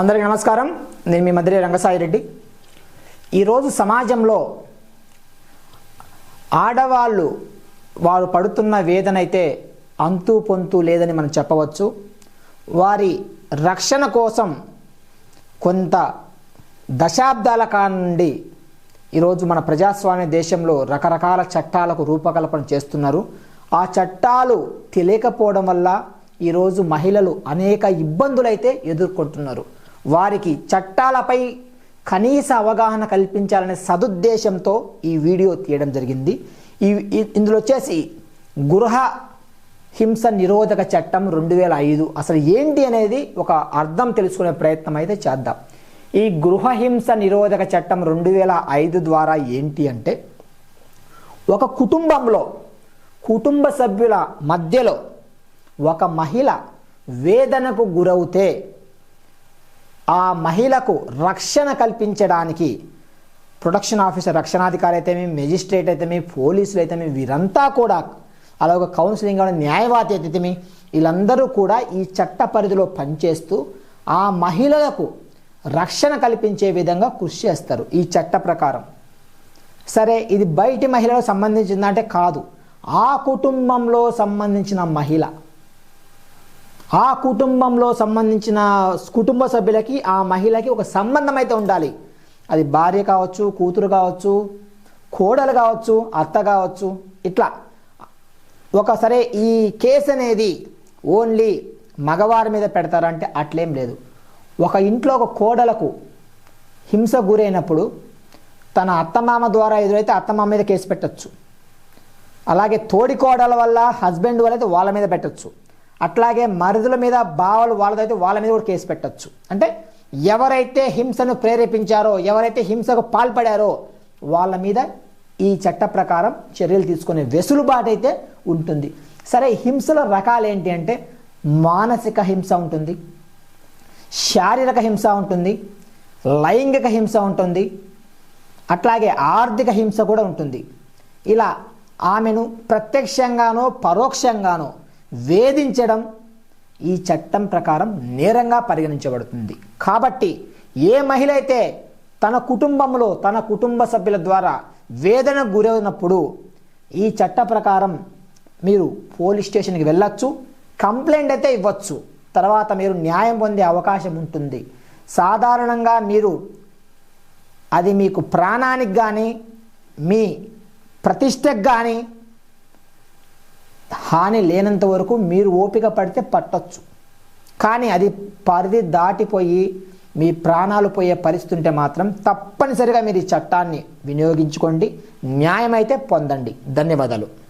అందరికీ నమస్కారం. నేను మీ మధురి రంగసాయి రెడ్డి. ఈరోజు సమాజంలో ఆడవాళ్ళు వారు పడుతున్న వేదన అయితే అంతు పొంతు లేదని మనం చెప్పవచ్చు. వారి రక్షణ కోసం కొంత దశాబ్దాల కానుండి ఈరోజు మన ప్రజాస్వామ్య దేశంలో రకరకాల చట్టాలకు రూపకల్పన చేస్తున్నారు. ఆ చట్టాలు తెలియకపోవడం వల్ల ఈరోజు మహిళలు అనేక ఇబ్బందులైతే ఎదుర్కొంటున్నారు. వారికి చట్టాలపై కనీస అవగాహన కల్పించాలనే సదుద్దేశంతో ఈ వీడియో తీయడం జరిగింది. ఈ ఇందులో వచ్చేసి గృహ హింస నిరోధక చట్టం రెండు వేల ఐదు. అసలు ఏంటి అనేది ఒక అర్థం తెలుసుకునే ప్రయత్నం అయితే చేద్దాం. ఈ గృహ హింస నిరోధక చట్టం రెండు వేల ఐదు ద్వారా ఏంటి అంటే ఒక కుటుంబంలో కుటుంబ సభ్యుల మధ్యలో ఒక మహిళ వేదనకు గురవుతే ఆ మహిళకు రక్షణ కల్పించడానికి ప్రొడక్షన్ ఆఫీసర్ రక్షణాధికారి అయితేమి మెజిస్ట్రేట్ అయితేమి పోలీసులు అయితేమి వీరంతా కూడా అలాగే కౌన్సిలింగ్ న్యాయవాది అయితేమి వీళ్ళందరూ కూడా ఈ చట్ట పరిధిలో పనిచేస్తూ ఆ మహిళలకు రక్షణ కల్పించే విధంగా కృషి చేస్తారు ఈ చట్ట ప్రకారం. సరే ఇది బయటి మహిళలకు సంబంధించిందంటే కాదు. ఆ కుటుంబంలో సంబంధించిన మహిళ ఆ కుటుంబంలో సంబంధించిన కుటుంబ సభ్యులకి ఆ మహిళకి ఒక సంబంధం అయితే ఉండాలి. అది భార్య కావచ్చు కూతురు కావచ్చు కోడలు కావచ్చు అత్త కావచ్చు ఇట్లా. ఒక సరే ఈ కేసు అనేది ఓన్లీ మగవారి మీద పెడతారంటే అట్లేం లేదు. ఒక ఇంట్లో ఒక కోడలకు హింస గురైనప్పుడు తన అత్తమామ ద్వారా ఎదురైతే అత్తమామ మీద కేసు పెట్టచ్చు. అలాగే తోడి కోడల వల్ల హస్బెండ్ వల్ల అయితే వాళ్ళ మీద పెట్టచ్చు. అట్లాగే మరుదుల మీద బావలు వాళ్ళదైతే వాళ్ళ మీద కూడా కేసు పెట్టచ్చు. అంటే ఎవరైతే హింసను ప్రేరేపించారో ఎవరైతే హింసకు పాల్పడారో వాళ్ళ మీద ఈ చట్ట ప్రకారం చర్యలు తీసుకునే వెసులుబాటు అయితే ఉంటుంది. సరే హింసల రకాలు ఏంటి అంటే మానసిక హింస ఉంటుంది శారీరక హింస ఉంటుంది లైంగిక హింస ఉంటుంది అట్లాగే ఆర్థిక హింస కూడా ఉంటుంది. ఇలా ఆమెను ప్రత్యక్షంగానో పరోక్షంగానో వేధించడం ఈ చట్టం ప్రకారం నేరంగా పరిగణించబడుతుంది. కాబట్టి ఏ మహిళ అయితే తన కుటుంబంలో తన కుటుంబ సభ్యుల ద్వారా వేదన గురైనప్పుడు ఈ చట్ట ప్రకారం మీరు పోలీస్ స్టేషన్కి వెళ్ళొచ్చు కంప్లైంట్ అయితే ఇవ్వచ్చు. తర్వాత మీరు న్యాయం పొందే అవకాశం ఉంటుంది. సాధారణంగా మీరు అది మీకు ప్రాణానికి కానీ మీ ప్రతిష్టకు కానీ హాని లేనంత వరకు మీరు ఓపిక పడితే పట్టొచ్చు. కానీ అది పరిధి దాటిపోయి మీ ప్రాణాలు పోయే పరిస్థితి ఉంటే మాత్రం తప్పనిసరిగా మీరు ఈ చట్టాన్ని వినియోగించుకోండి. న్యాయమైతే పొందండి. ధన్యవాదాలు.